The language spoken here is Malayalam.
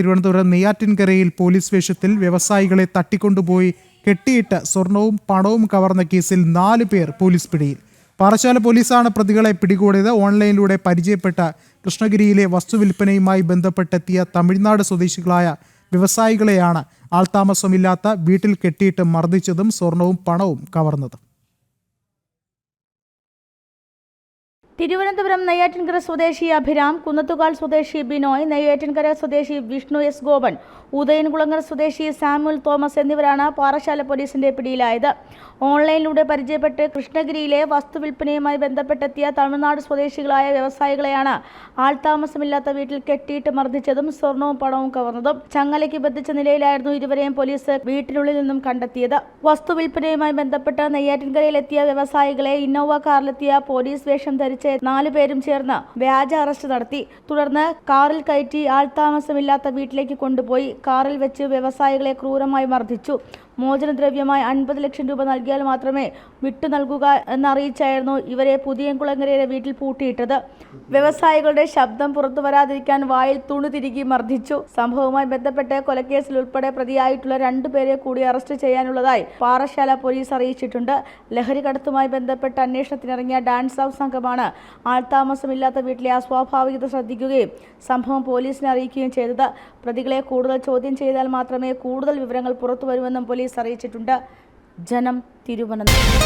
തിരുവനന്തപുരം നെയ്യാറ്റിൻകരയിൽ പോലീസ് വേഷത്തിൽ വ്യവസായികളെ തട്ടിക്കൊണ്ടുപോയി കെട്ടിയിട്ട് സ്വർണവും പണവും കവർന്ന കേസിൽ നാല് പേർ പോലീസ് പിടിയിൽ. പാറശാല പോലീസാണ് പ്രതികളെ പിടികൂടിയത്. ഓൺലൈനിലൂടെ പരിചയപ്പെട്ട കൃഷ്ണഗിരിയിലെ വസ്തുവിൽപ്പനയുമായി ബന്ധപ്പെട്ടെത്തിയ തമിഴ്നാട് സ്വദേശികളായ വ്യവസായികളെയാണ് ആൾതാമസമില്ലാത്ത വീട്ടിൽ കെട്ടിയിട്ട് മർദ്ദിച്ചതും സ്വർണവും പണവും കവർന്നതും. തിരുവനന്തപുരം നെയ്യാറ്റിൻകര സ്വദേശി അഭിരാം കുന്നത്തുകാൽ സ്വദേശി ബിനോയ് നെയ്യാറ്റിൻകര സ്വദേശി വിഷ്ണു എസ് ഗോപൻ ഉദയൻകുളങ്ങര സ്വദേശി സാമുൽ തോമസ് എന്നിവരാണ് പാറശാല പോലീസിന്റെ പിടിയിലായത്. ഓൺലൈനിലൂടെ പരിചയപ്പെട്ട് കൃഷ്ണഗിരിയിലെ വസ്തുവിൽപ്പനയുമായി ബന്ധപ്പെട്ടെത്തിയ തമിഴ്നാട് സ്വദേശികളായ വ്യവസായികളെയാണ് ആൾതാമസമില്ലാത്ത വീട്ടിൽ കെട്ടിയിട്ട് മർദ്ദിച്ചതും സ്വർണവും പണവും കവർന്നതും ചങ്ങലയ്ക്ക് ബന്ധിച്ച നിലയിലായിരുന്നു ഇരുവരെയും പോലീസ് വീട്ടിനുള്ളിൽ നിന്നും കണ്ടെത്തിയത്. വസ്തുവിൽപ്പനയുമായി ബന്ധപ്പെട്ട് നെയ്യാറ്റിൻകരയിലെത്തിയ വ്യവസായികളെ ഇന്നോവ കാറിലെത്തിയ പോലീസ് വേഷം ധരിച്ച് നാലു പേരും ചേർന്ന് വ്യാജ അറസ്റ്റ് നടത്തി. തുടർന്ന് കാറിൽ കയറ്റി ആൾതാമസമില്ലാത്ത വീട്ടിലേക്ക് കൊണ്ടുപോയി. കാറിൽ വെച്ച് വ്യവസായികളെ ക്രൂരമായി മർദ്ദിച്ചു. മോചനദ്രവ്യമായി അൻപത് ലക്ഷം രൂപ നൽകിയാൽ മാത്രമേ വിട്ടു നൽകുക എന്നറിയിച്ചായിരുന്നു ഇവരെ പുതിയകുളങ്ങരയിലെ വീട്ടിൽ പൂട്ടിയിട്ടത്. വ്യവസായികളുടെ ശബ്ദം പുറത്തു വരാതിരിക്കാൻ വായിൽ തുണി തിരികെ മർദ്ദിച്ചു. സംഭവവുമായി ബന്ധപ്പെട്ട് കൊലക്കേസിൽ ഉൾപ്പെടെ പ്രതിയായിട്ടുള്ള രണ്ടുപേരെ കൂടി അറസ്റ്റ് ചെയ്യാനുള്ളതായി പാറശാല പോലീസ് അറിയിച്ചിട്ടുണ്ട്. ലഹരി കടത്തുമായി ബന്ധപ്പെട്ട് അന്വേഷണത്തിനിറങ്ങിയ ഡാൻസ് ഹൗസ് സംഘമാണ് ആൾതാമസമില്ലാത്ത വീട്ടിലെ അസ്വാഭാവികത ശ്രദ്ധിക്കുകയും സംഭവം പോലീസിനെ അറിയിക്കുകയും ചെയ്തത്. പ്രതികളെ കൂടുതൽ ചോദ്യം ചെയ്താൽ മാത്രമേ കൂടുതൽ വിവരങ്ങൾ പുറത്തു വരുമെന്നും പോലീസ് അറിയിച്ചിട്ടുണ്ട്. ജനം തിരുവനന്തപുരം.